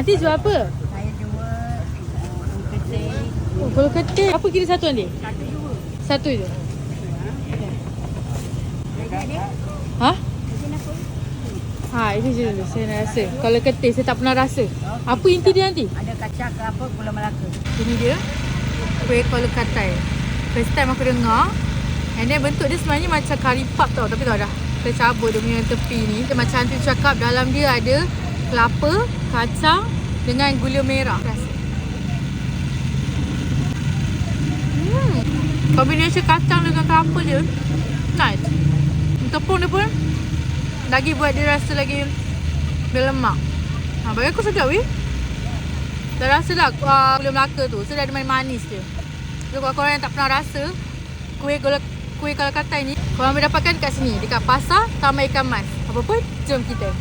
Nanti jual apa? Saya jual uh, ketik Oh, kalau ketik. Apa kira satu nanti? satu dua. Satu je. Ha? Ha, ini je dulu. Saya nak rasa. Kalau ketik, saya tak pernah rasa. Apa inti dia nanti? Ada kacang ke apa gula melaka. Ini dia. Kuih kola katai. First time aku dengar. And then bentuk dia sebenarnya macam curry puff tau. Tapi tak dah. Tercabur dia punya tepi ni. Dia macam tu cakap dalam dia ada kelapa, kacang dengan gula merah. Hmm. Combination kacang dengan kelapa dia. Nice. Tepung dia pun lagi buat dia rasa lagi berlemak. Ha, bagi aku sedap weh. Dah rasa lah uh, gula Melaka tu. So dia je. So kalau korang yang tak pernah rasa kuih gula kuih kalau katai ni, korang boleh dapatkan dekat sini, dekat pasar Taman Ikan Mas. Apa pun, jom kita.